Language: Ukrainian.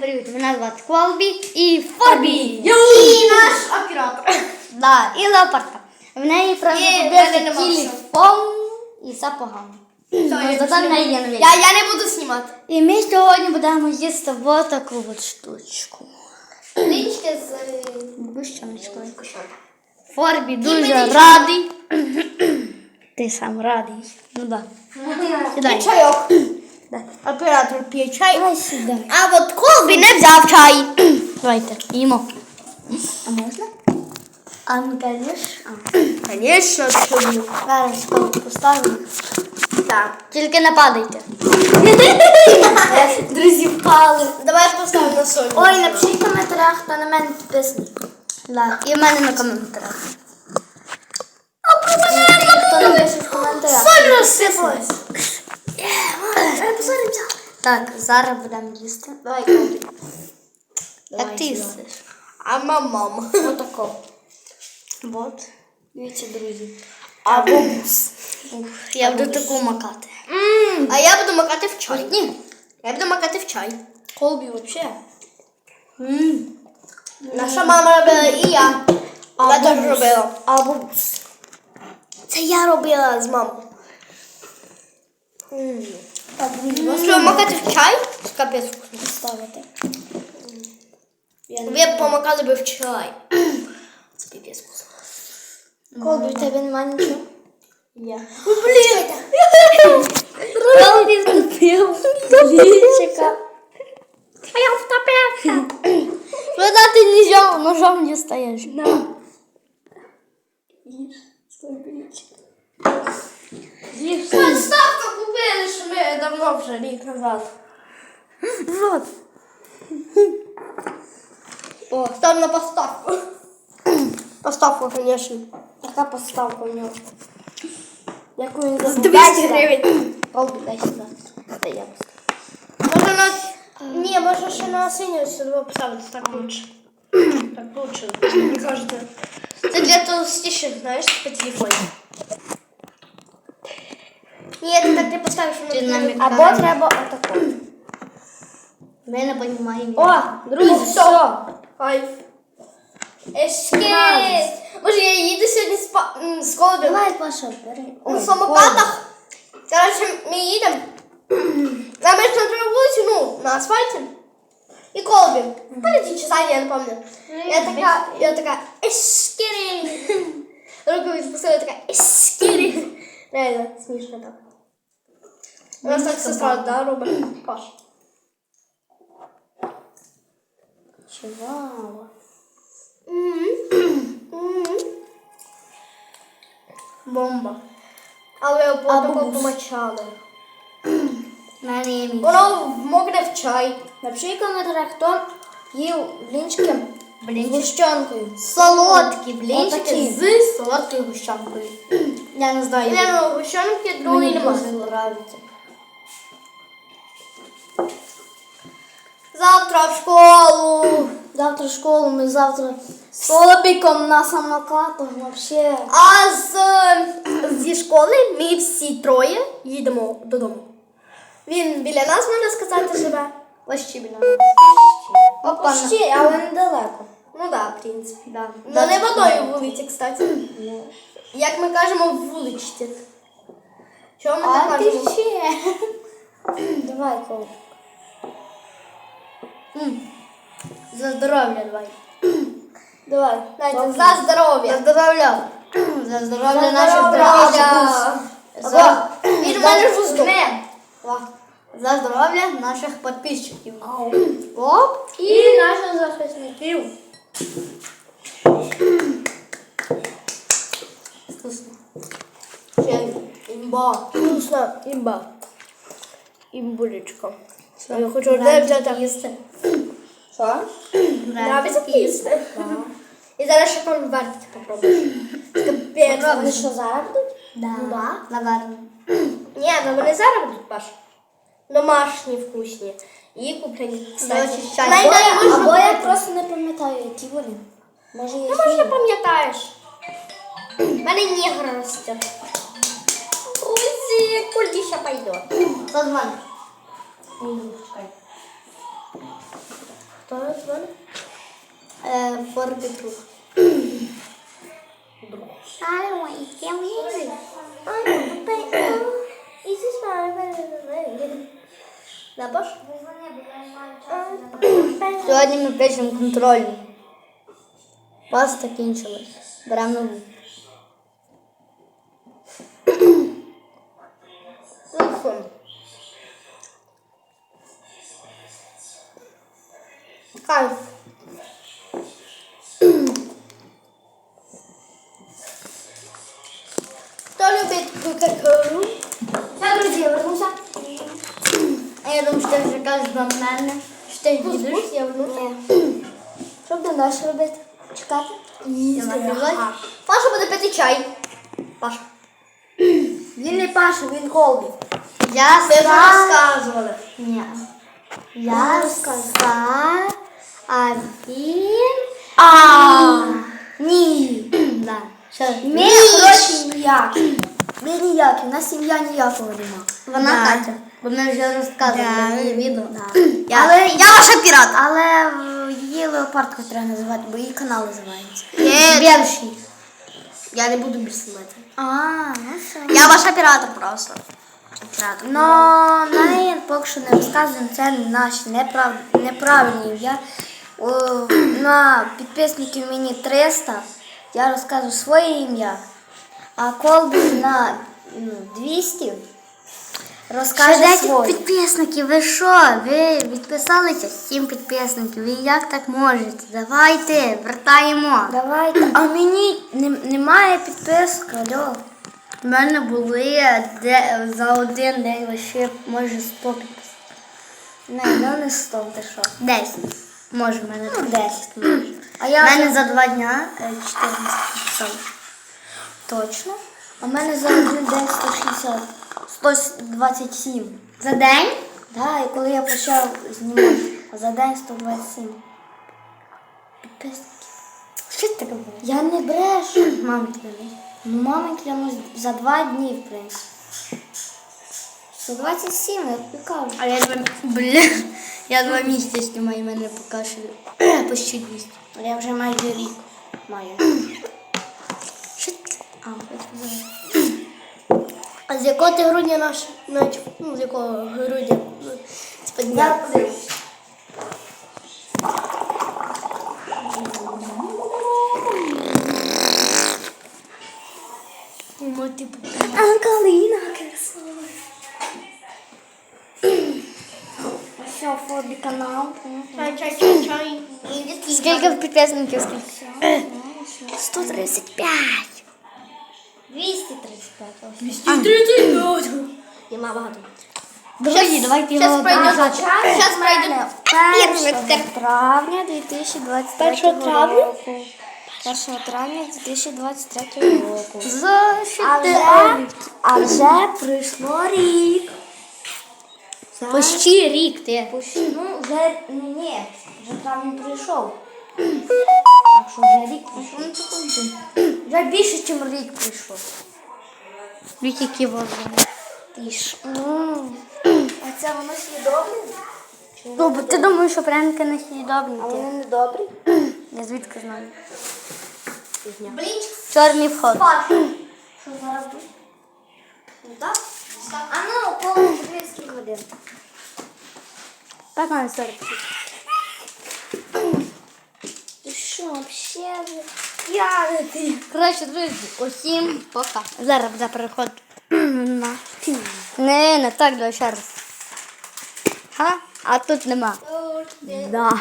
Привіт, мене звати Колбі і Форбі. І наш оператор. Да, і леопардка. В неї просто Є, в мене нема телефон і все погано. Ну, зато в неї є новий. Я, я не буду знімати. І ми сьогодні будемо їсти ось таку от штучку. Лічки з Гущоночкою. Форбі дуже мені радий. Ти сам радий. Ну да. Сідай. чайок. Да. Оператор п'є чай. Давай сідай. А от Колбі не взяв чай. Давайте, їмо. А можна? А ну, конечно. Звісно, що. Зараз коло поставимо. Так. Тільки не падайте. Друзі, впали. Давай поставимо на соль. Ой, напишіть в коментарях, хто на мене підписаний. Да, і в мене на коментарях. А Хто напише в коментарях. Соль розсипалась. Так, зараз будемо їсти. Давай, Колбі. Як ти їстиш? А мамам. Отако. Вот. Дивіться, друзі. А бабус. Я буду таку макати. А я буду макати в чай. Ні. Я буду макати в чай. Колбі взагалі. Наша мама робила і я. Я теж робила. А бабус. Це я робила з мамою. Так, Ну що, макати в чай? Капець вкусно. ставити. Ви б помакали би в чай. Це піпець вкусно. Колбі, в тебе немає нічого? Я. Блін! Колбі втопив. Лічика. А я втопився. Куда ты ножом, ножом не стоишь? На. Подставку купили, що ми давно вже рік назад. Вот. О, став на поставку. Поставку, звісно. Така поставка у нього. Яку він за 200 гривень. Колбі, дай сюди. Це я. Може на... Ні, може ще на синю сюди поставити, так лучше. Так лучше, мені кажете. Це для толстіших, знаєш, по телефоні. Ні, ти так не поставиш, воно Або треба отако. Ми не розуміємо. О, друзі, все. Ай. Ешкет. Може, я їду сьогодні з, па... з Колбі Давай, Паша, бери. на самокатах. Короче, ми їдемо. На другу вулицю, ну, на асфальті. І Колбі. Чи ззаді, я не пам'ятаю. Я така, я така, ешкері. Руку відпустила, така, ешкері. Реально, смішно так. У нас так сестра, да, робить? Паш. Чувала. Бомба. Але потім помочали. Воно вмокне в чай. Напиши в коментарях, хто їв блінчики з гущенкою. Солодкі блінчики з солодкою гущанкою. Я не знаю. Не, ну, гущанки нема. дуже подобається. Завтра в школу. Завтра в школу, ми завтра з Колобіком на самокатах вообще. А з, зі школи ми всі троє їдемо додому. Він біля нас, можна сказати, живе. Ось біля нас. Опа, ще, але недалеко. Ну так, да, в принципі. Да. Ну не в одній вулиці, кстати. Як ми кажемо, в вуличці. Чого ми так А ти кажемо? ще. Давай, Колобік. За здоров'я давай. Давай. Знаєте, за здоров'я. За здоров'я. За здоров'я За наших здоров'я. друзів. Або, За- Він в за- мене жусток. За здоров'я наших підписчиків. Оп. І наших захисників. Вкусно. Ще імба. Вкусно, імба. Імбулечка. Я хочу одне взяти. їсти. Що? Нравиться їсти. їсти. І зараз ще конвертики попробуєш. Капець. Вони що зараз будуть? Да. Ну да. Наверно. Ні, ну вони зараз будуть, Паш. Домашні, вкусні. І куплені. кстати. Дочі, чай. Най- най- Або, я просто не пам'ятаю, які вони. Може, я Ну, може, пам'ятаєш. У мене негр росте. Ой, Позвони. Ой, чекай. Хто з? Е, Форбі друг. Алло, я вірю. Запаш? Сьогодні ми пишемо контрольні. Пас закінчилась. Беремо нову. Телефон. Кайф. Хто любить кока-колу? Я, друзі, вернуся. А я думаю, що ти вже кажеш до мене. Що ти їдеш? Я вернуся. Що будемо далі робити? Чекати? Паша буде пити чай. Паша. Він не Паша, він Колбі. Я Ми вже розказували. Ні. Я сказав, а він... А. Ні. Ми гроші ніякі. Ми ніякі, у нас сім'я ніякого нема. Вона Да. Катя. Бо ми вже розказували Да. її відео. Да. Я, Але я ваша пірат. Але е, її леопардку треба називати, бо її канал називається. Ні. Більший. Я не буду більше знімати. А, ну все. Я ваша пірата просто. Ну, ми поки що не розказуємо, це наші неправ... неправильні ім'я. О, На підписників мені 300, я розказую своє ім'я, а Колбі на ну, 200 розкаже своє. підписників, ви що? Ви відписалися? Сім підписників. Ви як так можете? Давайте, вертаємо. Давайте. А мені не, немає підписок, алло. У мене були де, за один день лише може 100 підписів. Не, ну не 100, ти що. 10. Може, в мене так 10 може. А У я мене за два дня е, 14 підписали. точно. А в мене за один день 160. 127. За день? Да, і коли я почав знімати, за день 127. Підписники. Що ти робиш? Я не брешу. Мама тебе. Ну, мама клянусь за два дні, в принципі. 127, я тобі кажу. А я два Блін. Я два місяці знімаю, мене поки що почти 200. Я вже майже рік маю. Що ти? А, я сказала. А з якого ти грудня наш? Ну, з якого грудня? Ну, Типа дня. Ну, типу. А калина красава. Все, фобі канал. Чай, чай, чай, чай. Скільки підписників? Скільки? 135. 235. ось. 230 Нема багато. Друзі, давайте його пройде назад. Пройде. 1 травня 2023 1 травня? Року. 1 травня 2023 року. А вже, а вже пройшло рік. Почти рік ти. Ну, вже ну, ні, вже травень прийшов. Так що вже рік прийшов. Вже більше, ніж рік прийшов. Вік, які. Ну, а це воно слідовне? Ну, бо ти думаєш, що пряники не А вони не добрі? Я звідки знаю. Блінчик. Чорний вход. Що зараз буде? Ну так? А ну, коло скільки годин. 15 Ти що, взагалі? Я не ти. Коротше, друзі, усім пока. Зараз буде переход на. Не, не так, давай ще раз. Ха? А тут нема. Да.